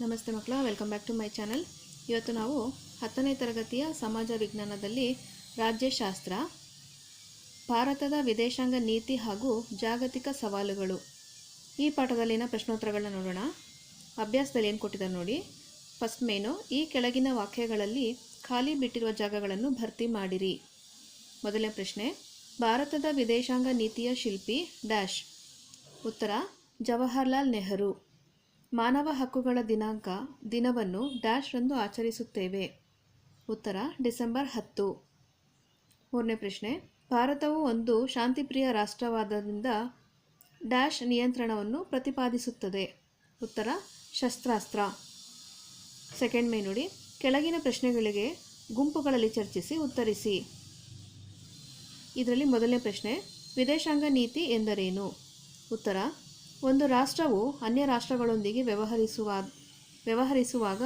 ನಮಸ್ತೆ ಮಕ್ಕಳ welcome back to my channel ಇವತ್ತು ನಾವು ಹತ್ತನೇ ತರಗತಿಯ ಸಮಾಜ ವಿಜ್ಞಾನದಲ್ಲಿ ರಾಜ್ಯಶಾಸ್ತ್ರ, ಭಾರತದ ವಿದೇಶಾಂಗ ನೀತಿ ಹಾಗೂ ಜಾಗತಿಕ ಸವಾಲುಗಳು. ಈ ಪಾಠದಲ್ಲಿನ ಪ್ರಶ್ನೋತ್ತರಗಳನ್ನ ನೋಡೋಣ. ಅಭ್ಯಾಸದಲ್ಲಿ ಏನು ಕೊಟ್ಟಿದ್ದಾರೆ ನೋಡಿ. ಫಸ್ಟ್ ಮೇನು ಈ ಕೆಳಗಿನ ವಾಕ್ಯಗಳಲ್ಲಿ ಖಾಲಿ ಬಿಟ್ಟಿರುವ ಜಾಗಗಳನ್ನು ಭರ್ತಿ ಮಾಡಿರಿ. ಮೊದಲನೇ ಪ್ರಶ್ನೆ, ಭಾರತದ ವಿದೇಶಾಂಗ ನೀತಿಯ ಶಿಲ್ಪಿ ಡ್ಯಾಶ್. ಉತ್ತರ, ಜವಾಹರ್ಲಾಲ್ ನೆಹರು. ಮಾನವ ಹಕ್ಕುಗಳ ದಿನಾಂಕ ದಿನವನ್ನು ಡ್ಯಾಶ್ ರಂದು ಆಚರಿಸುತ್ತೇವೆ. ಉತ್ತರ, ಡಿಸೆಂಬರ್ ಹತ್ತು. ಮೂರನೇ ಪ್ರಶ್ನೆ, ಭಾರತವು ಒಂದು ಶಾಂತಿಪ್ರಿಯ ರಾಷ್ಟ್ರವಾದದಿಂದ ಡ್ಯಾಶ್ ನಿಯಂತ್ರಣವನ್ನು ಪ್ರತಿಪಾದಿಸುತ್ತದೆ. ಉತ್ತರ, ಶಸ್ತ್ರಾಸ್ತ್ರ. ಸೆಕೆಂಡ್ ಮೇ ನೋಡಿ, ಕೆಳಗಿನ ಪ್ರಶ್ನೆಗಳಿಗೆ ಗುಂಪುಗಳಲ್ಲಿ ಚರ್ಚಿಸಿ ಉತ್ತರಿಸಿ. ಇದರಲ್ಲಿ ಮೊದಲನೇ ಪ್ರಶ್ನೆ, ವಿದೇಶಾಂಗ ನೀತಿ ಎಂದರೇನು? ಉತ್ತರ ಒಂದು ರಾಷ್ಟ್ರವು ಅನ್ಯ ರಾಷ್ಟ್ರಗಳೊಂದಿಗೆ ವ್ಯವಹರಿಸುವ, ವ್ಯವಹರಿಸುವಾಗ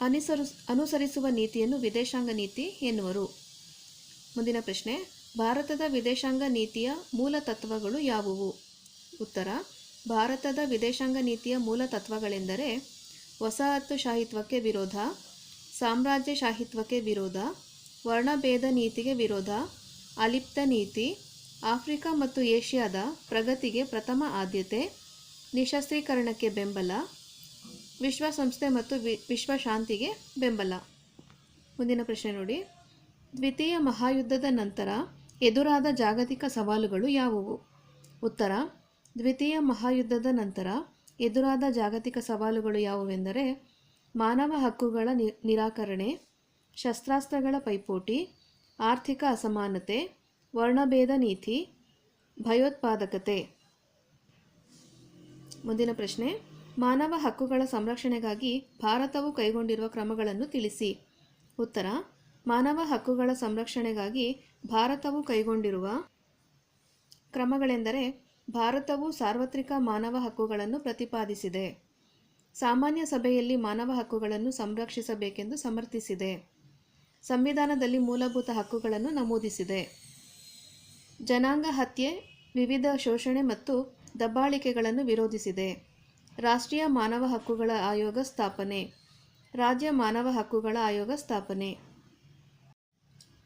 ಅನುಸರು, ಅನುಸರಿಸುವ ನೀತಿಯನ್ನು ವಿದೇಶಾಂಗ ನೀತಿ ಎನ್ನುವರು. ಮುಂದಿನ ಪ್ರಶ್ನೆ, ಭಾರತದ ವಿದೇಶಾಂಗ ನೀತಿಯ ಮೂಲ ತತ್ವಗಳು ಯಾವುವು? ಉತ್ತರ, ಭಾರತದ ವಿದೇಶಾಂಗ ನೀತಿಯ ಮೂಲ ತತ್ವಗಳೆಂದರೆ ವಸಾಹತುಶಾಹಿತ್ವಕ್ಕೆ ವಿರೋಧ, ಸಾಮ್ರಾಜ್ಯಶಾಹಿತ್ವಕ್ಕೆ ವಿರೋಧ, ವರ್ಣಭೇದ ನೀತಿಗೆ ವಿರೋಧ, ಅಲಿಪ್ತ ನೀತಿ ಆಫ್ರಿಕಾ ಮತ್ತು ಏಷ್ಯಾದ ಪ್ರಗತಿಗೆ ಪ್ರಥಮ ಆದ್ಯತೆ, ನಿಶಸ್ತ್ರೀಕರಣಕ್ಕೆ ಬೆಂಬಲ, ವಿಶ್ವಸಂಸ್ಥೆ ಮತ್ತು ವಿ ವಿಶ್ವ ಶಾಂತಿಗೆ ಬೆಂಬಲ. ಮುಂದಿನ ಪ್ರಶ್ನೆ ನೋಡಿ. ದ್ವಿತೀಯ ಮಹಾಯುದ್ಧದ ನಂತರ ಎದುರಾದ ಜಾಗತಿಕ ಸವಾಲುಗಳು ಯಾವುವು? ಉತ್ತರ, ದ್ವಿತೀಯ ಮಹಾಯುದ್ಧದ ನಂತರ ಎದುರಾದ ಜಾಗತಿಕ ಸವಾಲುಗಳು ಯಾವುವೆಂದರೆ ಮಾನವ ಹಕ್ಕುಗಳ ನಿರಾಕರಣೆ, ಶಸ್ತ್ರಾಸ್ತ್ರಗಳ ಪೈಪೋಟಿ, ಆರ್ಥಿಕ ಅಸಮಾನತೆ ವರ್ಣಭೇದ ನೀತಿ, ಭಯೋತ್ಪಾದಕತೆ. ಮುಂದಿನ ಪ್ರಶ್ನೆ, ಮಾನವ ಹಕ್ಕುಗಳ ಸಂರಕ್ಷಣೆಗಾಗಿ ಭಾರತವು ಕೈಗೊಂಡಿರುವ ಕ್ರಮಗಳನ್ನು ತಿಳಿಸಿ. ಉತ್ತರ, ಮಾನವ ಹಕ್ಕುಗಳ ಸಂರಕ್ಷಣೆಗಾಗಿ ಭಾರತವು ಕೈಗೊಂಡಿರುವ ಕ್ರಮಗಳೆಂದರೆ ಭಾರತವು ಸಾರ್ವತ್ರಿಕ ಮಾನವ ಹಕ್ಕುಗಳನ್ನು ಪ್ರತಿಪಾದಿಸಿದೆ. ಸಾಮಾನ್ಯ ಸಭೆಯಲ್ಲಿ ಮಾನವ ಹಕ್ಕುಗಳನ್ನು ಸಂರಕ್ಷಿಸಬೇಕೆಂದು ಸಮರ್ಥಿಸಿದೆ. ಸಂವಿಧಾನದಲ್ಲಿ ಮೂಲಭೂತ ಹಕ್ಕುಗಳನ್ನು ನಮೂದಿಸಿದೆ. ಜನಾಂಗ ಹತ್ಯೆ, ವಿವಿಧ ಶೋಷಣೆ ಮತ್ತು ದಬ್ಬಾಳಿಕೆಗಳನ್ನು ವಿರೋಧಿಸಿದೆ. ರಾಷ್ಟ್ರೀಯ ಮಾನವ ಹಕ್ಕುಗಳ ಆಯೋಗ ಸ್ಥಾಪನೆ, ರಾಜ್ಯ ಮಾನವ ಹಕ್ಕುಗಳ ಆಯೋಗ ಸ್ಥಾಪನೆ.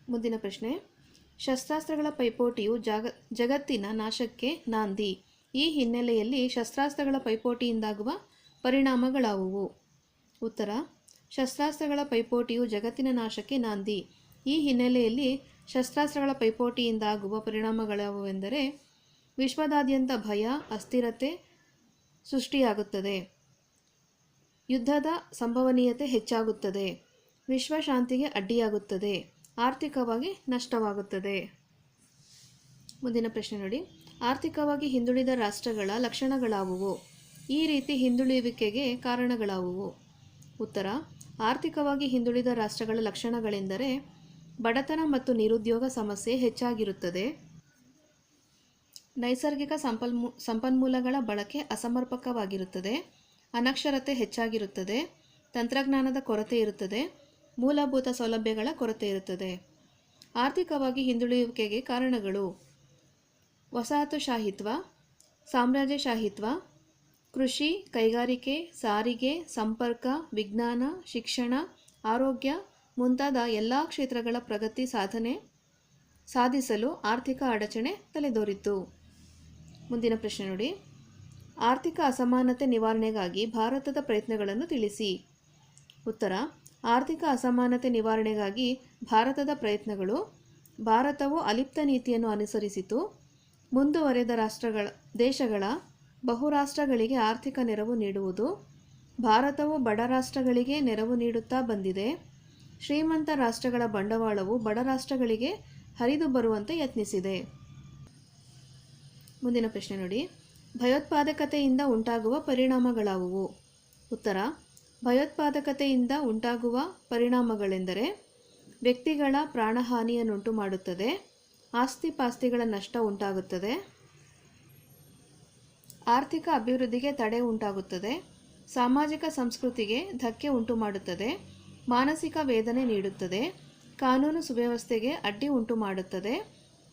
ಮುಂದಿನ ಪ್ರಶ್ನೆ. ಶಸ್ತ್ರಾಸ್ತ್ರಗಳ ಪೈಪೋಟಿಯು ಜಾಗ, ಜಗತ್ತಿನ ನಾಶಕ್ಕೆ ನಾಂದಿ. ಈ ಹಿನ್ನೆಲೆಯಲ್ಲಿ ಶಸ್ತ್ರಾಸ್ತ್ರಗಳ ಪೈಪೋಟಿಯಿಂದಾಗುವ ಪರಿಣಾಮಗಳಾವುವು? ಉತ್ತರ. ಶಸ್ತ್ರಾಸ್ತ್ರಗಳ ಪೈಪೋಟಿಯು ಜಗತ್ತಿನ ನಾಶಕ್ಕೆ ನಾಂದಿ. ಈ ಹಿನ್ನೆಲೆಯಲ್ಲಿ ಶಸ್ತ್ರಾಸ್ತ್ರಗಳ ಪೈಪೋಟಿಯಿಂದ ಆಗುವ ಪರಿಣಾಮಗಳಾವುವೆಂದರೆ ವಿಶ್ವದಾದ್ಯಂತ ಭಯ, ಅಸ್ಥಿರತೆ ಸೃಷ್ಟಿಯಾಗುತ್ತದೆ. ಯುದ್ಧದ ಸಂಭವನೀಯತೆ ಹೆಚ್ಚಾಗುತ್ತದೆ. ವಿಶ್ವಶಾಂತಿಗೆ ಅಡ್ಡಿಯಾಗುತ್ತದೆ. ಆರ್ಥಿಕವಾಗಿ ನಷ್ಟವಾಗುತ್ತದೆ. ಮುಂದಿನ ಪ್ರಶ್ನೆ ನೋಡಿ. ಆರ್ಥಿಕವಾಗಿ ಹಿಂದುಳಿದ ರಾಷ್ಟ್ರಗಳ ಲಕ್ಷಣಗಳಾವುವು? ಈ ರೀತಿ ಹಿಂದುಳಿಯುವಿಕೆಗೆ ಕಾರಣಗಳಾವುವು? ಉತ್ತರ. ಆರ್ಥಿಕವಾಗಿ ಹಿಂದುಳಿದ ರಾಷ್ಟ್ರಗಳ ಲಕ್ಷಣಗಳೆಂದರೆ ಬಡತನ ಮತ್ತು ನಿರುದ್ಯೋಗ ಸಮಸ್ಯೆ ಹೆಚ್ಚಾಗಿರುತ್ತದೆ. ನೈಸರ್ಗಿಕ ಸಂಪನ್ಮೂ ಸಂಪನ್ಮೂಲಗಳ ಬಳಕೆ ಅಸಮರ್ಪಕವಾಗಿರುತ್ತದೆ. ಅನಕ್ಷರತೆ ಹೆಚ್ಚಾಗಿರುತ್ತದೆ. ತಂತ್ರಜ್ಞಾನದ ಕೊರತೆ ಇರುತ್ತದೆ. ಮೂಲಭೂತ ಸೌಲಭ್ಯಗಳ ಕೊರತೆ ಇರುತ್ತದೆ. ಆರ್ಥಿಕವಾಗಿ ಹಿಂದುಳಿಯುವಿಕೆಗೆ ಕಾರಣಗಳು. ವಸಾಹತುಶಾಹಿತ್ವ, ಸಾಮ್ರಾಜ್ಯಶಾಹಿತ್ವ, ಕೃಷಿ, ಕೈಗಾರಿಕೆ, ಸಾರಿಗೆ, ಸಂಪರ್ಕ, ವಿಜ್ಞಾನ, ಶಿಕ್ಷಣ, ಆರೋಗ್ಯ ಮುಂತಾದ ಎಲ್ಲ ಕ್ಷೇತ್ರಗಳ ಪ್ರಗತಿ ಸಾಧನೆ ಸಾಧಿಸಲು ಆರ್ಥಿಕ ಅಡಚಣೆ ತಲೆದೋರಿತು ಮುಂದಿನ ಪ್ರಶ್ನೆ ನೋಡಿ. ಆರ್ಥಿಕ ಅಸಮಾನತೆ ನಿವಾರಣೆಗಾಗಿ ಭಾರತದ ಪ್ರಯತ್ನಗಳನ್ನು ತಿಳಿಸಿ. ಉತ್ತರ, ಆರ್ಥಿಕ ಅಸಮಾನತೆ ನಿವಾರಣೆಗಾಗಿ ಭಾರತದ ಪ್ರಯತ್ನಗಳು ಭಾರತವು ಅಲಿಪ್ತ ನೀತಿಯನ್ನು ಅನುಸರಿಸಿತು. ಮುಂದುವರೆದ ರಾಷ್ಟ್ರಗಳ, ದೇಶಗಳ ಬಹುರಾಷ್ಟ್ರಗಳಿಗೆ ಆರ್ಥಿಕ ನೆರವು ನೀಡುವುದು, ಭಾರತವು ಬಡ ರಾಷ್ಟ್ರಗಳಿಗೆ ನೆರವು ನೀಡುತ್ತಾ ಬಂದಿದೆ. ಶ್ರೀಮಂತ ರಾಷ್ಟ್ರಗಳ ಬಂಡವಾಳವು ಬಡ ರಾಷ್ಟ್ರಗಳಿಗೆ ಹರಿದು ಬರುವಂತೆ ಯತ್ನಿಸಿದೆ. ಮುಂದಿನ ಪ್ರಶ್ನೆ ನೋಡಿ. ಭಯೋತ್ಪಾದಕತೆಯಿಂದ ಉಂಟಾಗುವ ಪರಿಣಾಮಗಳಾವುವು? ಉತ್ತರ. ಭಯೋತ್ಪಾದಕತೆಯಿಂದ ಉಂಟಾಗುವ ಪರಿಣಾಮಗಳೆಂದರೆ ವ್ಯಕ್ತಿಗಳ ಪ್ರಾಣಹಾನಿಯನ್ನುಂಟು ಮಾಡುತ್ತದೆ ಆಸ್ತಿ ಪಾಸ್ತಿಗಳ ನಷ್ಟ ಉಂಟಾಗುತ್ತದೆ, ಆರ್ಥಿಕ ಅಭಿವೃದ್ಧಿಗೆ ತಡೆ ಉಂಟಾಗುತ್ತದೆ, ಸಾಮಾಜಿಕ ಸಂಸ್ಕೃತಿಗೆ ಧಕ್ಕೆ ಉಂಟು ಮಾಡುತ್ತದೆ ಮಾನಸಿಕ ವೇದನೆ ನೀಡುತ್ತದೆ. ಕಾನೂನು ಸುವ್ಯವಸ್ಥೆಗೆ ಅಡ್ಡಿ ಉಂಟು ಮಾಡುತ್ತದೆ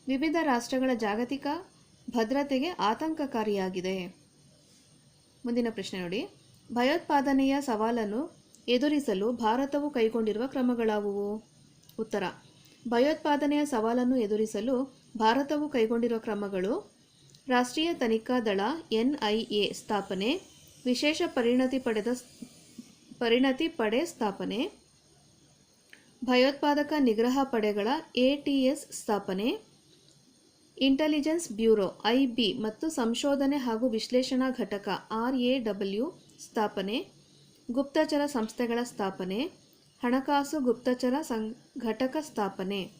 ವಿವಿಧ ರಾಷ್ಟ್ರಗಳ ಜಾಗತಿಕ ಭದ್ರತೆಗೆ ಆತಂಕಕಾರಿಯಾಗಿದೆ. ಮುಂದಿನ ಪ್ರಶ್ನೆ ನೋಡಿ. ಭಯೋತ್ಪಾದನೆಯ ಸವಾಲನ್ನು ಎದುರಿಸಲು ಭಾರತವು ಕೈಗೊಂಡಿರುವ ಕ್ರಮಗಳಾವುವು? ಉತ್ತರ. ಭಯೋತ್ಪಾದನೆಯ ಸವಾಲನ್ನು ಎದುರಿಸಲು ಭಾರತವು ಕೈಗೊಂಡಿರುವ ಕ್ರಮಗಳು ರಾಷ್ಟ್ರೀಯ ತನಿಖಾ ದಳ ಎನ್ ಐ ಎ ಸ್ಥಾಪನೆ, ವಿಶೇಷ ಪರಿಣತಿ ಪಡೆದ ಪರಿಣತಿ ಪಡೆ ಸ್ಥಾಪನೆ ಭಯೋತ್ಪಾದಕ ನಿಗ್ರಹ ಪಡೆಗಳ ಎಟಿಎಸ್ ಸ್ಥಾಪನೆ, ಇಂಟೆಲಿಜೆನ್ಸ್ ಬ್ಯೂರೋ ಐಬಿ ಮತ್ತು ಸಂಶೋಧನೆ ಹಾಗೂ ವಿಶ್ಲೇಷಣಾ ಘಟಕ ಆರ್ ಎ ಡಬ್ಲ್ಯೂ ಸ್ಥಾಪನೆ, ಗುಪ್ತಚರ ಸಂಸ್ಥೆಗಳ ಸ್ಥಾಪನೆ, ಹಣಕಾಸು ಗುಪ್ತಚರ ಘಟಕ ಸ್ಥಾಪನೆ.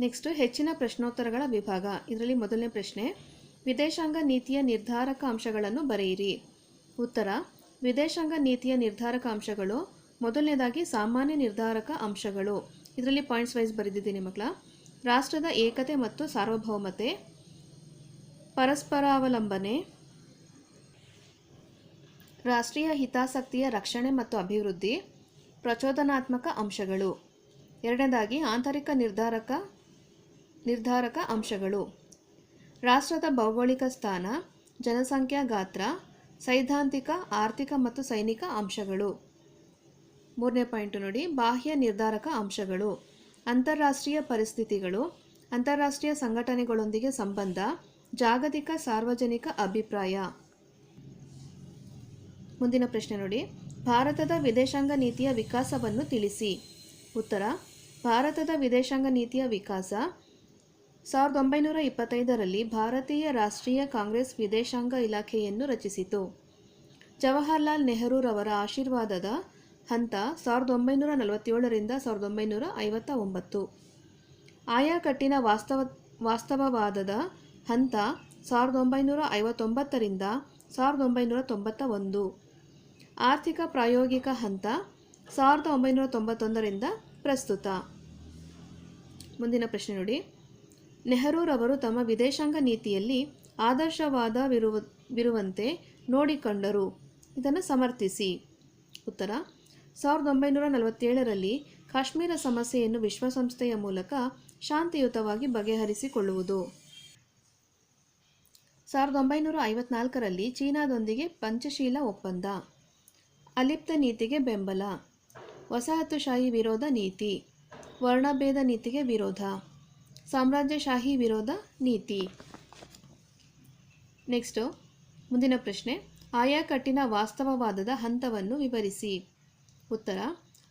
ನೆಕ್ಸ್ಟು ಹೆಚ್ಚಿನ ಪ್ರಶ್ನೋತ್ತರಗಳ ವಿಭಾಗ. ಇದರಲ್ಲಿ ಮೊದಲನೇ ಪ್ರಶ್ನೆ, ವಿದೇಶಾಂಗ ನೀತಿಯ ನಿರ್ಧಾರಕ ಅಂಶಗಳನ್ನು ಬರೆಯಿರಿ. ಉತ್ತರ, ವಿದೇಶಾಂಗ ನೀತಿಯ ನಿರ್ಧಾರಕ ಅಂಶಗಳು ಮೊದಲನೇದಾಗಿ ಸಾಮಾನ್ಯ ನಿರ್ಧಾರಕ ಅಂಶಗಳು. ಇದರಲ್ಲಿ ಪಾಯಿಂಟ್ಸ್ ವೈಸ್ ಬರೆದಿದ್ದೀನಿ ಮಕ್ಕಳ. ರಾಷ್ಟ್ರದ ಏಕತೆ ಮತ್ತು ಸಾರ್ವಭೌಮತೆ. ಪರಸ್ಪರಾವಲಂಬನೆ ರಾಷ್ಟ್ರೀಯ ಹಿತಾಸಕ್ತಿಯ ರಕ್ಷಣೆ ಮತ್ತು ಅಭಿವೃದ್ಧಿ. ಪ್ರಚೋದನಾತ್ಮಕ ಅಂಶಗಳು. ಎರಡನೇದಾಗಿ ಆಂತರಿಕ ನಿರ್ಧಾರಕ ನಿರ್ಧಾರಕ ಅಂಶಗಳು. ರಾಷ್ಟ್ರದ ಭೌಗೋಳಿಕ ಸ್ಥಾನ, ಜನಸಂಖ್ಯಾ ಗಾತ್ರ, ಸೈದ್ಧಾಂತಿಕ, ಆರ್ಥಿಕ ಮತ್ತು ಸೈನಿಕ ಅಂಶಗಳು. ಮೂರನೇ ಪಾಯಿಂಟು ನೋಡಿ, ಬಾಹ್ಯ ನಿರ್ಧಾರಕ ಅಂಶಗಳು. ಅಂತಾರಾಷ್ಟ್ರೀಯ ಪರಿಸ್ಥಿತಿಗಳು, ಅಂತಾರಾಷ್ಟ್ರೀಯ ಸಂಘಟನೆಗಳೊಂದಿಗೆ ಸಂಬಂಧ, ಜಾಗತಿಕ ಸಾರ್ವಜನಿಕ ಅಭಿಪ್ರಾಯ. ಮುಂದಿನ ಪ್ರಶ್ನೆ ನೋಡಿ, ಭಾರತದ ವಿದೇಶಾಂಗ ನೀತಿಯ ವಿಕಾಸವನ್ನು ತಿಳಿಸಿ. ಉತ್ತರ, ಭಾರತದ ವಿದೇಶಾಂಗ ನೀತಿಯ ವಿಕಾಸ. ಸಾವಿರದ ಒಂಬೈನೂರ ಇಪ್ಪತ್ತೈದರಲ್ಲಿ ಭಾರತೀಯ ರಾಷ್ಟ್ರೀಯ ಕಾಂಗ್ರೆಸ್ ವಿದೇಶಾಂಗ ಇಲಾಖೆಯನ್ನು ರಚಿಸಿತು. ಜವಾಹರ್ಲಾಲ್ ನೆಹರೂರವರ ಆಶೀರ್ವಾದದ ಹಂತ ಸಾವಿರದ ಒಂಬೈನೂರ ನಲವತ್ತೇಳರಿಂದ ಸಾವಿರದ ಒಂಬೈನೂರ ಐವತ್ತ ಒಂಬತ್ತು ಆಯಾಕಟ್ಟಿನ ವಾಸ್ತವ, ವಾಸ್ತವವಾದದ ಹಂತ ಸಾವಿರದ ಒಂಬೈನೂರ ಐವತ್ತೊಂಬತ್ತರಿಂದ ಸಾವಿರದ ಒಂಬೈನೂರ ತೊಂಬತ್ತ ಒಂದು ಆರ್ಥಿಕ ಪ್ರಾಯೋಗಿಕ ಹಂತ ಸಾವಿರದ ಒಂಬೈನೂರ ತೊಂಬತ್ತೊಂದರಿಂದ ಪ್ರಸ್ತುತ. ಮುಂದಿನ ಪ್ರಶ್ನೆ ನೋಡಿ. ನೆಹರೂರವರು ತಮ್ಮ ವಿದೇಶಾಂಗ ನೀತಿಯಲ್ಲಿ ಆದರ್ಶವಾದವಿರುವ, ವಿರುವಂತೆ ನೋಡಿಕೊಂಡರು. ಇದನ್ನು ಸಮರ್ಥಿಸಿ. ಉತ್ತರ ಸಾವಿರದ ಒಂಬೈನೂರ ನಲವತ್ತೇಳರಲ್ಲಿ ಕಾಶ್ಮೀರ ಸಮಸ್ಯೆಯನ್ನು ವಿಶ್ವಸಂಸ್ಥೆಯ ಮೂಲಕ ಶಾಂತಿಯುತವಾಗಿ ಬಗೆಹರಿಸಿಕೊಳ್ಳುವುದು. ಸಾವಿರದ ಒಂಬೈನೂರ ಐವತ್ನಾಲ್ಕರಲ್ಲಿ ಚೀನಾದೊಂದಿಗೆ ಪಂಚಶೀಲ ಒಪ್ಪಂದ. ಅಲಿಪ್ತ ನೀತಿಗೆ ಬೆಂಬಲ. ವಸಾಹತುಶಾಹಿ ವಿರೋಧ ನೀತಿ. ವರ್ಣಭೇದ ನೀತಿಗೆ ವಿರೋಧ. ಸಾಮ್ರಾಜ್ಯಶಾಹಿ ವಿರೋಧ ನೀತಿ. ನೆಕ್ಸ್ಟು, ಮುಂದಿನ ಪ್ರಶ್ನೆ. ಆಯಾಕಟ್ಟಿನ ವಾಸ್ತವವಾದದ ಹಂತವನ್ನು ವಿವರಿಸಿ. ಉತ್ತರ.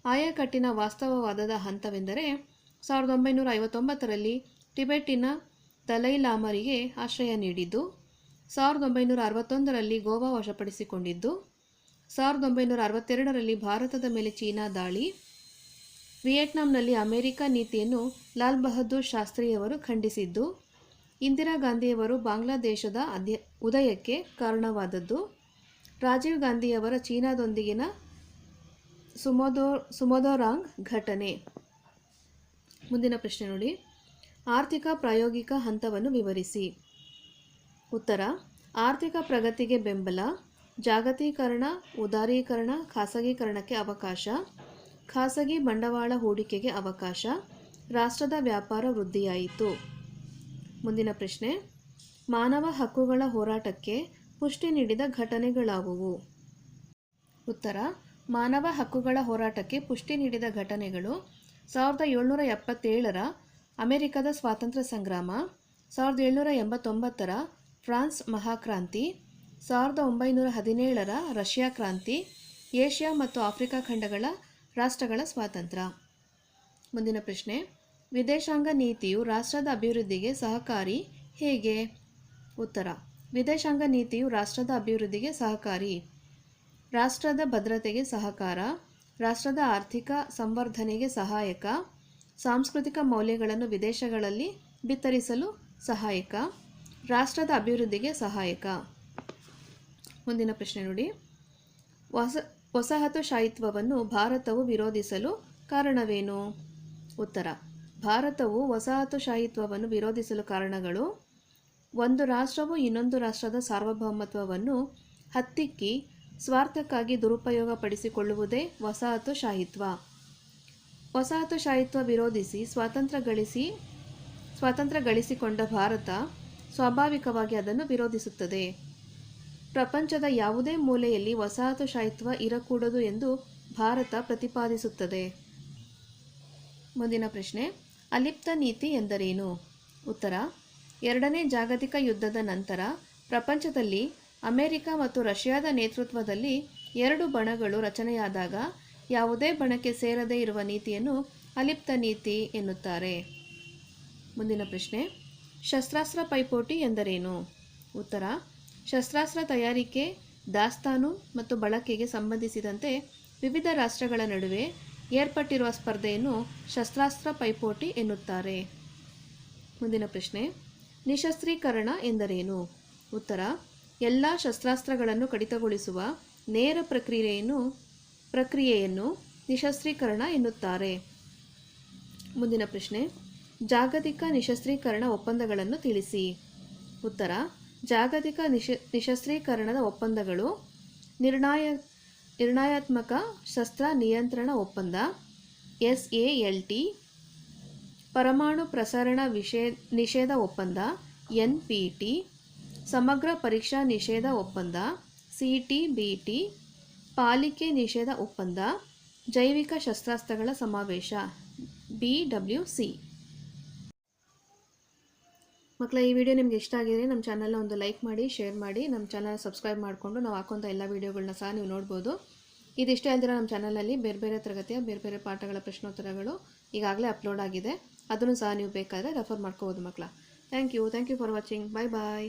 ಆಯಾಕಟ್ಟಿನ ವಾಸ್ತವವಾದದ ಹಂತವೆಂದರೆ ಸಾವಿರದ ಒಂಬೈನೂರ ಐವತ್ತೊಂಬತ್ತರಲ್ಲಿ ಟಿಬೆಟ್ಟಿನ ದಲೈಲಾಮರಿಗೆ ಆಶ್ರಯ ನೀಡಿದ್ದು, ಸಾವಿರದ ಒಂಬೈನೂರ ಅರವತ್ತೊಂದರಲ್ಲಿ ಗೋವಾ ವಶಪಡಿಸಿಕೊಂಡಿದ್ದು, ಸಾವಿರದ ಒಂಬೈನೂರ ಅರವತ್ತೆರಡರಲ್ಲಿ ಭಾರತದ ಮೇಲೆ ಚೀನಾ ದಾಳಿ, ವಿಯೆಟ್ನಾಂನಲ್ಲಿ ಅಮೆರಿಕ ನೀತಿಯನ್ನು ಲಾಲ್ ಬಹದ್ದೂರ್ ಶಾಸ್ತ್ರಿಯವರು ಖಂಡಿಸಿದ್ದು, ಇಂದಿರಾ ಗಾಂಧಿಯವರು ಬಾಂಗ್ಲಾದೇಶದ ಅಧ್ಯ ಉದಯಕ್ಕೆ ಕಾರಣವಾದದ್ದು, ರಾಜೀವ್ ಗಾಂಧಿಯವರ ಚೀನಾದೊಂದಿಗಿನ ಸುಮೋದೋ ಸುಮೋದೋರಾಂಗ್ ಘಟನೆ. ಮುಂದಿನ ಪ್ರಶ್ನೆ ನೋಡಿ. ಆರ್ಥಿಕ ಪ್ರಾಯೋಗಿಕ ಹಂತವನ್ನು ವಿವರಿಸಿ. ಉತ್ತರ, ಆರ್ಥಿಕ ಪ್ರಗತಿಗೆ ಬೆಂಬಲ, ಜಾಗತೀಕರಣ, ಉದಾರೀಕರಣ, ಖಾಸಗೀಕರಣಕ್ಕೆ ಅವಕಾಶ, ಖಾಸಗಿ ಬಂಡವಾಳ ಹೂಡಿಕೆಗೆ ಅವಕಾಶ, ರಾಷ್ಟ್ರದ ವ್ಯಾಪಾರ ವೃದ್ಧಿಯಾಯಿತು. ಮುಂದಿನ ಪ್ರಶ್ನೆ, ಮಾನವ ಹಕ್ಕುಗಳ ಹೋರಾಟಕ್ಕೆ ಪುಷ್ಟಿ ನೀಡಿದ ಘಟನೆಗಳಾವುವು? ಉತ್ತರ ಮಾನವ ಹಕ್ಕುಗಳ ಹೋರಾಟಕ್ಕೆ ಪುಷ್ಟಿ ನೀಡಿದ ಘಟನೆಗಳು ಸಾವಿರದ ಏಳ್ನೂರ ಎಪ್ಪತ್ತೇಳರ ಅಮೆರಿಕದ ಸ್ವಾತಂತ್ರ್ಯ ಸಂಗ್ರಾಮ, ಸಾವಿರದ ಏಳ್ನೂರ ಎಂಬತ್ತೊಂಬತ್ತರ ಫ್ರಾನ್ಸ್ ಮಹಾಕ್ರಾಂತಿ, ಸಾವಿರದ ಒಂಬೈನೂರ ಹದಿನೇಳರ ರಷ್ಯಾ ಕ್ರಾಂತಿ, ಏಷ್ಯಾ ಮತ್ತು ಆಫ್ರಿಕಾ ಖಂಡಗಳ ರಾಷ್ಟ್ರಗಳ ಸ್ವಾತಂತ್ರ್ಯ. ಮುಂದಿನ ಪ್ರಶ್ನೆ, ವಿದೇಶಾಂಗ ನೀತಿಯು ರಾಷ್ಟ್ರದ ಅಭಿವೃದ್ಧಿಗೆ ಸಹಕಾರಿ ಹೇಗೆ? ಉತ್ತರ, ವಿದೇಶಾಂಗ ನೀತಿಯು ರಾಷ್ಟ್ರದ ಅಭಿವೃದ್ಧಿಗೆ ಸಹಕಾರಿ. ರಾಷ್ಟ್ರದ ಭದ್ರತೆಗೆ ಸಹಕಾರ, ರಾಷ್ಟ್ರದ ಆರ್ಥಿಕ ಸಂವರ್ಧನೆಗೆ ಸಹಾಯಕ, ಸಾಂಸ್ಕೃತಿಕ ಮೌಲ್ಯಗಳನ್ನು ವಿದೇಶಗಳಲ್ಲಿ ಬಿತ್ತರಿಸಲು ಸಹಾಯಕ, ರಾಷ್ಟ್ರದ ಅಭಿವೃದ್ಧಿಗೆ ಸಹಾಯಕ. ಮುಂದಿನ ಪ್ರಶ್ನೆ ನೋಡಿ. ವಸ, ವಸಾಹತುಶಾಹಿತ್ವವನ್ನು ಭಾರತವು ವಿರೋಧಿಸಲು ಕಾರಣವೇನು? ಉತ್ತರ. ಭಾರತವು ವಸಾಹತುಶಾಹಿತ್ವವನ್ನು ವಿರೋಧಿಸಲು ಕಾರಣಗಳು ಒಂದು ರಾಷ್ಟ್ರವು ಇನ್ನೊಂದು ರಾಷ್ಟ್ರದ ಸಾರ್ವಭೌಮತ್ವವನ್ನು ಹತ್ತಿಕ್ಕಿ ಸ್ವಾರ್ಥಕ್ಕಾಗಿ ದುರುಪಯೋಗ ಪಡಿಸಿಕೊಳ್ಳುವುದೇ ವಸಾಹತುಶಾಹಿತ್ವ. ವಸಾಹತುಶಾಹಿತ್ವ ವಿರೋಧಿಸಿ ಸ್ವಾತಂತ್ರ್ಯ ಗಳಿಸಿ, ಸ್ವಾತಂತ್ರ್ಯ ಗಳಿಸಿಕೊಂಡ ಭಾರತ ಸ್ವಾಭಾವಿಕವಾಗಿ ಅದನ್ನು ವಿರೋಧಿಸುತ್ತದೆ. ಪ್ರಪಂಚದ ಯಾವುದೇ ಮೂಲೆಯಲ್ಲಿ ವಸಾಹತುಶಾಹಿತ್ವ ಇರಕೂಡದು ಎಂದು ಭಾರತ ಪ್ರತಿಪಾದಿಸುತ್ತದೆ. ಮುಂದಿನ ಪ್ರಶ್ನೆ, ಅಲಿಪ್ತ ನೀತಿ ಎಂದರೇನು? ಉತ್ತರ, ಎರಡನೇ ಜಾಗತಿಕ ಯುದ್ಧದ ನಂತರ ಪ್ರಪಂಚದಲ್ಲಿ ಅಮೆರಿಕ ಮತ್ತು ರಷ್ಯಾದ ನೇತೃತ್ವದಲ್ಲಿ ಎರಡು ಬಣಗಳು ರಚನೆಯಾದಾಗ ಯಾವುದೇ ಬಣಕ್ಕೆ ಸೇರದೇ ಇರುವ ನೀತಿಯನ್ನು ಅಲಿಪ್ತ ನೀತಿ ಎನ್ನುತ್ತಾರೆ. ಮುಂದಿನ ಪ್ರಶ್ನೆ, ಶಸ್ತ್ರಾಸ್ತ್ರ ಪೈಪೋಟಿ ಎಂದರೇನು? ಉತ್ತರ, ಶಸ್ತ್ರಾಸ್ತ್ರ ತಯಾರಿಕೆ, ದಾಸ್ತಾನು ಮತ್ತು ಬಳಕೆಗೆ ಸಂಬಂಧಿಸಿದಂತೆ ವಿವಿಧ ರಾಷ್ಟ್ರಗಳ ನಡುವೆ ಏರ್ಪಟ್ಟಿರುವ ಸ್ಪರ್ಧೆಯನ್ನು ಶಸ್ತ್ರಾಸ್ತ್ರ ಪೈಪೋಟಿ ಎನ್ನುತ್ತಾರೆ. ಮುಂದಿನ ಪ್ರಶ್ನೆ, ನಿಶಸ್ತ್ರೀಕರಣ ಎಂದರೇನು? ಉತ್ತರ ಎಲ್ಲ ಶಸ್ತ್ರಾಸ್ತ್ರಗಳನ್ನು ಕಡಿತಗೊಳಿಸುವ ನೇರ ಪ್ರಕ್ರಿಯೆಯನ್ನು ಪ್ರಕ್ರಿಯೆಯನ್ನು ನಿಶಸ್ತ್ರೀಕರಣ ಎನ್ನುತ್ತಾರೆ. ಮುಂದಿನ ಪ್ರಶ್ನೆ. ಜಾಗತಿಕ ನಿಶಸ್ತ್ರೀಕರಣ ಒಪ್ಪಂದಗಳನ್ನು ತಿಳಿಸಿ. ಉತ್ತರ. ಜಾಗತಿಕ ನಿಶ, ನಿಶಸ್ತ್ರೀಕರಣದ ಒಪ್ಪಂದಗಳು ನಿರ್ಣಾಯ, ನಿರ್ಣಯಾತ್ಮಕ ಶಸ್ತ್ರ ನಿಯಂತ್ರಣ ಒಪ್ಪಂದ ಎಸ್ ಎ ಎಲ್ ಟಿ ಪರಮಾಣು ಪ್ರಸರಣ ವಿಷೇ, ನಿಷೇಧ ಒಪ್ಪಂದ ಎನ್ ಪಿ ಟಿ ಸಮಗ್ರ ಪರೀಕ್ಷಾ ನಿಷೇಧ ಒಪ್ಪಂದ, ಸಿ ಟಿ ಬಿ ಟಿ, ಪಾಲಿಕೆ ನಿಷೇಧ ಒಪ್ಪಂದ, ಜೈವಿಕ ಶಸ್ತ್ರಾಸ್ತ್ರಗಳ ಸಮಾವೇಶ, ಬಿ ಡಬ್ಲ್ಯೂ ಸಿ. ಮಕ್ಕಳ ಈ ವಿಡಿಯೋ ನಿಮ್ಗೆ ಇಷ್ಟ ಆಗಿದ್ರೆ ನಮ್ಮ ಚಾನಲ್ನ ಒಂದು ಲೈಕ್ ಮಾಡಿ, ಶೇರ್ ಮಾಡಿ, ನಮ್ಮ ಚಾನಲ್ ಸಬ್ಸ್ಕ್ರೈಬ್ ಮಾಡಿಕೊಂಡು ನಾವು ಹಾಕೋಂಥ ಎಲ್ಲ ವೀಡಿಯೋಗಳನ್ನ ಸಹ ನೀವು ನೋಡ್ಬೋದು. ಇದಿಷ್ಟೇ ಅಲ್ದಿರ ನಮ್ಮ ಚಾನಲಲ್ಲಿ ಬೇರೆ ಬೇರೆ ತರಗತಿಯ, ಬೇರೆ ಬೇರೆ ಪಾಠಗಳ ಪ್ರಶ್ನೋತ್ತರಗಳು ಈಗಾಗಲೇ ಅಪ್ಲೋಡ್ ಆಗಿದೆ. ಅದನ್ನು ಸಹ ನೀವು ಬೇಕಾದರೆ ರೆಫರ್ ಮಾಡ್ಕೋಬೋದು ಮಕ್ಕಳ thank you thank you for watching. Bye bye